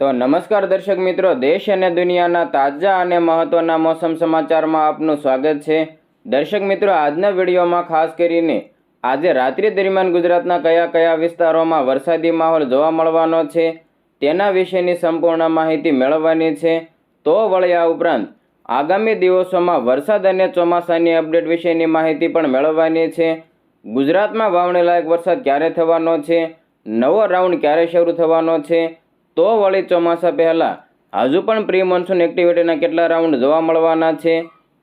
તો નમસ્કાર દર્શક મિત્રો, દેશ અને દુનિયાના તાજા અને મહત્વના મોસમ સમાચારમાં આપનું સ્વાગત છે. દર્શક મિત્રો, આજના વિડીયોમાં ખાસ કરીને આજે રાત્રિ દરમિયાન ગુજરાતના કયા કયા વિસ્તારોમાં વરસાદી માહોલ જોવા મળવાનો છે, તેના વિશેની સંપૂર્ણ માહિતી મેળવવાની છે. તો વળ્યા ઉપરાંત, આગામી દિવસોમાં વરસાદ અને ચોમાસાની અપડેટ વિશેની માહિતી પણ મેળવવાની છે. ગુજરાતમાં વાવણી લાયક વરસાદ ક્યારે થવાનો છે? નવો રાઉન્ડ ક્યારે શરૂ થવાનો છે? તો વળી ચોમાસા પહેલાં હજુ પણ પ્રી મોન્સૂન એક્ટિવિટીના કેટલા રાઉન્ડ જોવા મળવાના છે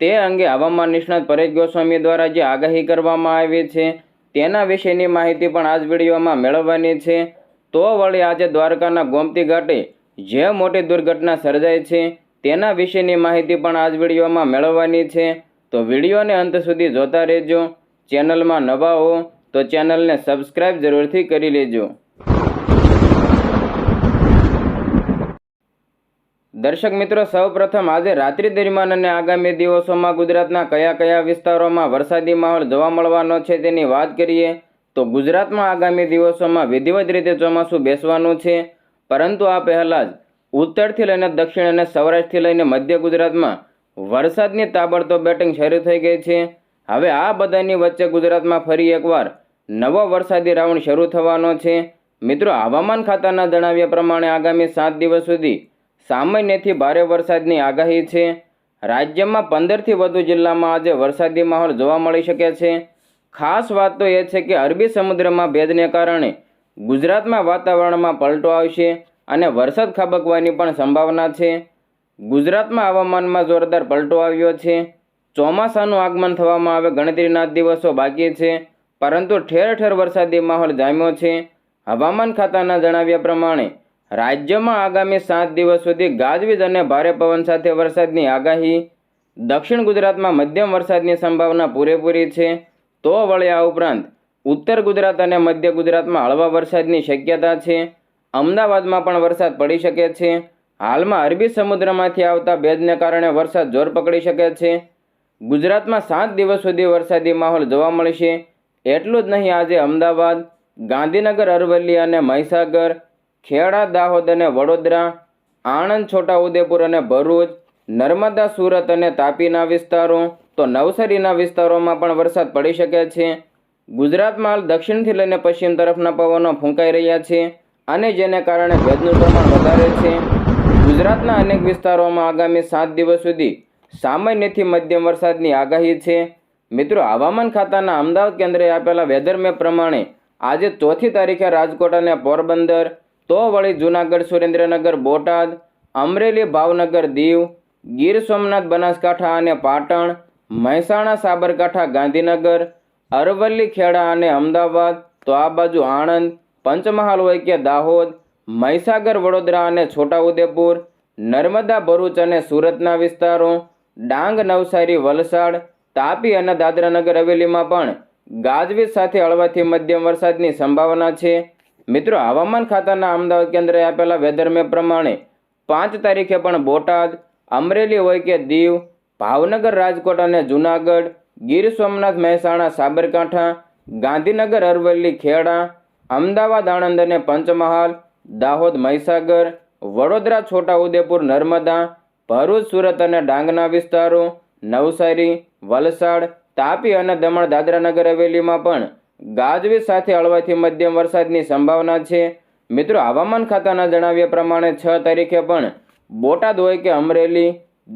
તે અંગે હવામાન નિષ્ણાત પરેશ ગોસ્વામી દ્વારા જે આગાહી કરવામાં આવી છે તેના વિશેની માહિતી પણ આજ વિડીયોમાં મેળવવાની છે. તો વળી આજે દ્વારકાના ગોમતી ઘાટે જે મોટી દુર્ઘટના સર્જાઈ છે તેના વિશેની માહિતી પણ આજ વિડીયોમાં મેળવવાની છે. તો વિડીયોને અંત સુધી જોતા રહેજો. ચેનલમાં નવા હો તો ચેનલને સબસ્ક્રાઇબ જરૂરથી કરી લેજો. દર્શક મિત્રો, સૌપ્રથમ આજે રાત્રિ દરમિયાન અને આગામી દિવસોમાં ગુજરાતના કયા કયા વિસ્તારોમાં વરસાદી માહોલ જોવા મળવાનો છે તેની વાત કરીએ, તો ગુજરાતમાં આગામી દિવસોમાં વિધિવત રીતે ચોમાસું બેસવાનું છે. પરંતુ આ પહેલાં જ ઉત્તરથી લઈને દક્ષિણ અને સૌરાષ્ટ્રથી લઈને મધ્ય ગુજરાતમાં વરસાદની તાબડતોબ બેટિંગ શરૂ થઈ ગઈ છે. હવે આ બધાની વચ્ચે ગુજરાતમાં ફરી એકવાર નવો વરસાદી રાઉન્ડ શરૂ થવાનો છે. મિત્રો, હવામાન ખાતાના જણાવ્યા પ્રમાણે આગામી સાત દિવસ સુધી સામાન્યથી ભારે વરસાદની આગાહી છે. રાજ્યમાં પંદરથી વધુ જિલ્લામાં આજે વરસાદી માહોલ જોવા મળી શકે છે. ખાસ વાત તો એ છે કે અરબી સમુદ્રમાં ભેદને કારણે ગુજરાતમાં વાતાવરણમાં પલટો આવશે અને વરસાદ ખાબકવાની પણ સંભાવના છે. ગુજરાતમાં હવામાનમાં જોરદાર પલટો આવ્યો છે. ચોમાસાનું આગમન થવામાં આવે ગણતરીના દિવસો બાકી છે, પરંતુ ઠેર ઠેર વરસાદી માહોલ જામ્યો છે. હવામાન ખાતાના જણાવ્યા પ્રમાણે રાજ્યમાં આગામી સાત દિવસ સુધી ગાજવીજ અને ભારે પવન સાથે વરસાદની આગાહી. દક્ષિણ ગુજરાતમાં મધ્યમ વરસાદની સંભાવના પૂરેપૂરી છે. તો વળી આ ઉપરાંત ઉત્તર ગુજરાત અને મધ્ય ગુજરાતમાં હળવા વરસાદની શક્યતા છે. અમદાવાદમાં પણ વરસાદ પડી શકે છે. હાલમાં અરબી સમુદ્રમાંથી આવતા ભેજને કારણે વરસાદ જોર પકડી શકે છે. ગુજરાતમાં સાત દિવસ સુધી વરસાદી માહોલ જોવા મળશે. એટલું જ નહીં, આજે અમદાવાદ, ગાંધીનગર, અરવલ્લી અને મહીસાગર ખેડા, દાહોદ અને વડોદરા, આણંદ, છોટાઉદેપુર અને ભરૂચ, નર્મદા, સુરત અને તાપીના વિસ્તારો. તો નવસારીના વિસ્તારોમાં પણ વરસાદ પડી શકે છે. ગુજરાતમાં દક્ષિણથી લઈને પશ્ચિમ તરફના પવનો ફૂંકાઈ રહ્યા છે અને જેને કારણે ભેજનું પ્રમાણ વધારે છે. ગુજરાતના અનેક વિસ્તારોમાં આગામી સાત દિવસ સુધી સામાન્યથી મધ્યમ વરસાદની આગાહી છે. મિત્રો, હવામાન ખાતાના અમદાવાદ કેન્દ્રે આપેલા વેધર મેપ પ્રમાણે આજે ચોથી તારીખે રાજકોટ અને પોરબંદર તો વળી જૂનાગઢ, સુરેન્દ્રનગર, બોટાદ, અમરેલી, ભાવનગર, દીવ, ગીર સોમનાથ, બનાસકાંઠા અને પાટણ, મહેસાણા, સાબરકાંઠા, ગાંધીનગર, અરવલ્લી, ખેડા અને અમદાવાદ, તો આ બાજુ આણંદ, પંચમહાલ હોય કે દાહોદ, મહીસાગર, વડોદરા અને છોટાઉદેપુર, નર્મદા, ભરૂચ અને સુરતના વિસ્તારો, ડાંગ, નવસારી, વલસાડ, તાપી અને દાદરાનગર હવેલીમાં પણ ગાજવીજ સાથે હળવાથી મધ્યમ વરસાદની સંભાવના છે. મિત્રો, હવામાન ખાતાના અમદાવાદ કેન્દ્રે આપેલા વેધર મેપ પ્રમાણે પાંચ તારીખે પણ બોટાદ, અમરેલી હોય કે દીવ, ભાવનગર, રાજકોટ અને જૂનાગઢ, ગીર સોમનાથ, મહેસાણા, સાબરકાંઠા, ગાંધીનગર, અરવલ્લી, ખેડા, અમદાવાદ, આણંદ અને પંચમહાલ, દાહોદ, મહીસાગર, વડોદરા, છોટાઉદેપુર, નર્મદા, ભરૂચ, સુરત અને ડાંગના વિસ્તારો, નવસારી, વલસાડ, તાપી અને દમણ દાદરાનગર હવેલીમાં પણ ગાજવીજ સાથે હળવાથી મધ્યમ વરસાદની સંભાવના છે. મિત્રો, હવામાન ખાતાના જણાવ્યા પ્રમાણે છ તારીખે પણ બોટાદ હોય કે અમરેલી,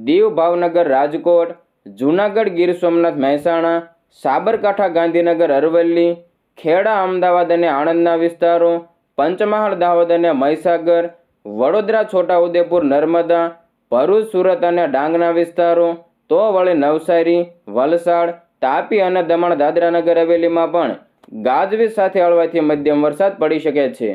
દીવ, ભાવનગર, રાજકોટ, જૂનાગઢ, ગીર સોમનાથ, મહેસાણા, સાબરકાંઠા, ગાંધીનગર, અરવલ્લી, ખેડા, અમદાવાદ અને આણંદના વિસ્તારો, પંચમહાલ, દાહોદ અને મહીસાગર, વડોદરા, છોટાઉદેપુર, નર્મદા, ભરૂચ, સુરત અને ડાંગના વિસ્તારો, તો વળી નવસારી, વલસાડ, તાપી અને દમણ, દાદરાનગર હવેલીમાં પણ ગાજવીજ સાથે હળવાથી મધ્યમ વરસાદ પડી શકે છે.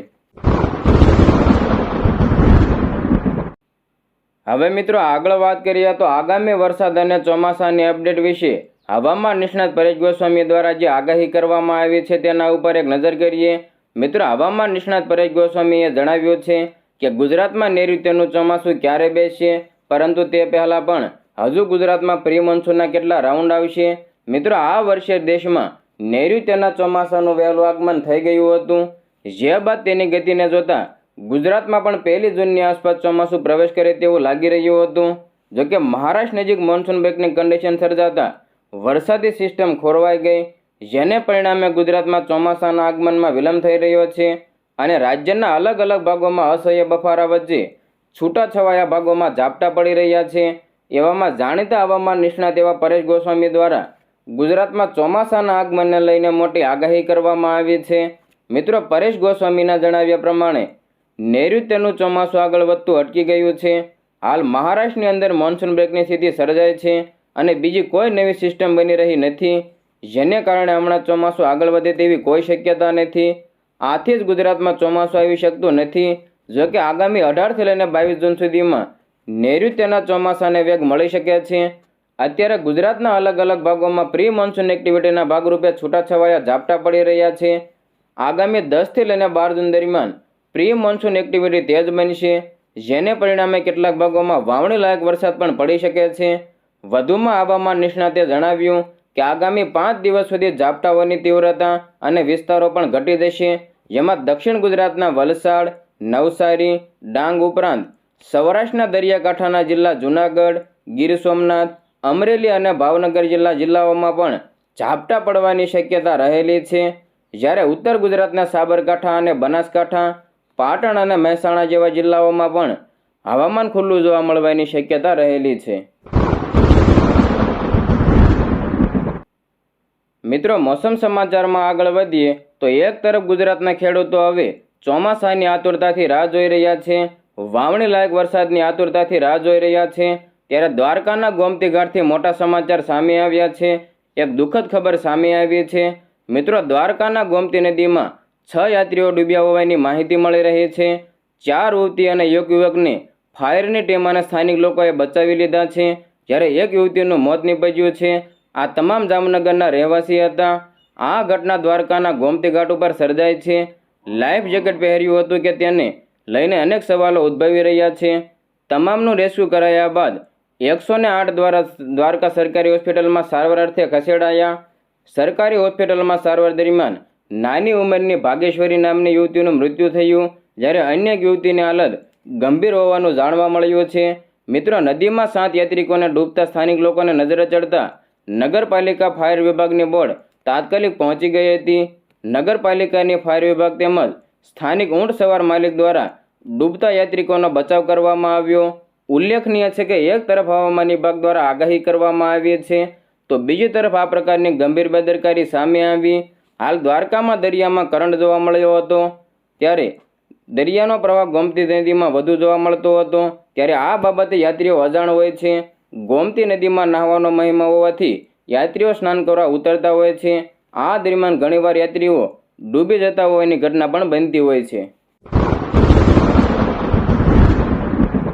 હવે મિત્રો આગળ વાત કરીએ તો આગામી વરસાદ અને ચોમાસાની અપડેટ વિશે. હવામાન નિષ્ણાત પરેશ ગોસ્વામી દ્વારા જે આગાહી કરવામાં આવી છે તેના ઉપર એક નજર કરીએ. મિત્રો હવામાન નિષ્ણાત પરેશ ગોસ્વામીએ જણાવ્યું છે કે ગુજરાતમાં નૈઋત્યનું ચોમાસું ક્યારે બેસશે? પરંતુ તે પહેલાં પણ હજુ ગુજરાતમાં પ્રી કેટલા રાઉન્ડ આવશે? મિત્રો આ વર્ષે દેશમાં નૈઋત્યના ચોમાસાનું વહેલું આગમન થઈ ગયું હતું. જે બાદ તેની ગતિને જોતા ગુજરાતમાં પણ પહેલી જૂનની આસપાસ ચોમાસું પ્રવેશ કરે તેવું લાગી રહ્યું હતું. જોકે મહારાષ્ટ્ર નજીક મોન્સૂન બ્રેકની કન્ડિશન સર્જાતા વરસાદી સિસ્ટમ ખોરવાઈ ગઈ, જેને પરિણામે ગુજરાતમાં ચોમાસાના આગમનમાં વિલંબ થઈ રહ્યો છે અને રાજ્યના અલગ અલગ ભાગોમાં અસહ્ય બફારા વચ્ચે છૂટાછવાયા ભાગોમાં ઝાપટા પડી રહ્યા છે. એવામાં જાણીતા હવામાન નિષ્ણાત એવા પરેશ ગોસ્વામી દ્વારા ગુજરાતમાં ચોમાસાના આગમનને લઈને મોટી આગાહી કરવામાં આવી છે. મિત્રો, પરેશ ગોસ્વામીના જણાવ્યા પ્રમાણે નૈઋત્યનું ચોમાસું આગળ વધતું અટકી ગયું છે. હાલ મહારાષ્ટ્રની અંદર મોન્સૂન બ્રેકની સ્થિતિ સર્જાય છે અને બીજી કોઈ નવી સિસ્ટમ બની રહી નથી. જેને કારણે હમણાં ચોમાસું આગળ વધે તેવી કોઈ શક્યતા નથી. આથી જ ગુજરાતમાં ચોમાસું આવી શકતું નથી. જોકે આગામી અઢારથી લઈને બાવીસ જૂન સુધીમાં નૈઋત્યના ચોમાસાને વેગ મળી શકે છે. અત્યારે ગુજરાતના અલગ અલગ ભાગોમાં પ્રી મોન્સૂન એક્ટિવિટીના ભાગરૂપે છૂટાછવાયા ઝાપટા પડી રહ્યા છે. આગામી દસથી લઈને બાર જૂન દરમિયાન પ્રી મોન્સૂન એક્ટિવિટી તેજ બનશે, જેને પરિણામે કેટલાક ભાગોમાં વાવણી લાયક વરસાદ પણ પડી શકે છે. વધુમાં હવામાન નિષ્ણાતે જણાવ્યું કે આગામી પાંચ દિવસ સુધી ઝાપટાઓની તીવ્રતા અને વિસ્તારો પણ ઘટી જશે. જેમાં દક્ષિણ ગુજરાતના વલસાડ, નવસારી, ડાંગ ઉપરાંત સૌરાષ્ટ્રના દરિયાકાંઠાના જિલ્લા જૂનાગઢ, ગીર સોમનાથ અમરેલી અને ભાવનગર જિલ્લા જિલ્લાઓમાં પણ ઝાપટા પડવાની શક્યતા રહેલી છે. જ્યારે ઉત્તર ગુજરાતના સાબરકાંઠા અને બનાસકાંઠા, પાટણ અને મહેસાણા જેવા જિલ્લાઓમાં પણ હવામાન ખુલ્લું જોવા મળવાની શક્યતા રહેલી છે. મિત્રો, મોસમ સમાચારમાં આગળ વધીએ તો એક તરફ ગુજરાતના ખેડૂતો હવે ચોમાસાની આતુરતાથી રાહ જોઈ રહ્યા છે. વાવણી લાયક વરસાદની આતુરતાથી રાહ જોઈ રહ્યા છે. ત્યારે દ્વારકાના ગોમતી ઘાટથી મોટા સમાચાર સામે આવ્યા છે. એક દુઃખદ ખબર સામે આવી છે. મિત્રો, દ્વારકાના ગોમતી નદીમાં છ યાત્રીઓ ડૂબ્યા હોવાની માહિતી મળી રહી છે. ચાર યુવતી અને એક યુવકને ફાયરની ટીમ અને સ્થાનિક લોકોએ બચાવી લીધા છે. જ્યારે એક યુવતીનું મોત નીપજ્યું છે. આ તમામ જામનગરના રહેવાસી હતા. આ ઘટના દ્વારકાના ગોમતી ઘાટ ઉપર સર્જાય છે. લાઈફ જેકેટ પહેર્યું હતું કે તેને લઈને અનેક સવાલો ઉદ્ભવી રહ્યા છે. તમામનું રેસ્ક્યુ કરાયા બાદ એકસો ને આઠ દ્વારા દ્વારકા સરકારી હોસ્પિટલમાં સારવાર અર્થે ખસેડાયા. સરકારી હોસ્પિટલમાં સારવાર દરમિયાન નાની ઉંમરની ભાગેશ્વરી નામની યુવતીનું મૃત્યુ થયું, જ્યારે અન્ય યુવતીની હાલત ગંભીર હોવાનું જાણવા મળ્યું છે. મિત્રો, નદીમાં સાત યાત્રિકોને ડૂબતા સ્થાનિક લોકોને નજરે ચડતા નગરપાલિકા ફાયર વિભાગની બોર્ડ તાત્કાલિક પહોંચી ગઈ હતી. નગરપાલિકાની ફાયર વિભાગ તેમજ સ્થાનિક ઊંટ સવાર માલિક દ્વારા ડૂબતા યાત્રિકોનો બચાવ કરવામાં આવ્યો. ઉલ્લેખનીય છે કે એક તરફ હવામાન વિભાગ દ્વારા આગાહી કરવામાં આવી છે, તો બીજી તરફ આ પ્રકારની ગંભીર બેદરકારી સામે આવી. હાલ દ્વારકામાં દરિયામાં કરંટ જોવા મળ્યો હતો. ત્યારે દરિયાનો પ્રવાહ ગોમતી નદીમાં વધુ જોવા મળતો હતો. ત્યારે આ બાબતે યાત્રીઓ અજાણ હોય છે. ગોમતી નદીમાં નહાવાનો મહિમા હોવાથી યાત્રીઓ સ્નાન કરવા ઉતરતા હોય છે. આ દરમિયાન ઘણીવાર યાત્રીઓ ડૂબી જતા હોવાની ઘટના પણ બનતી હોય છે.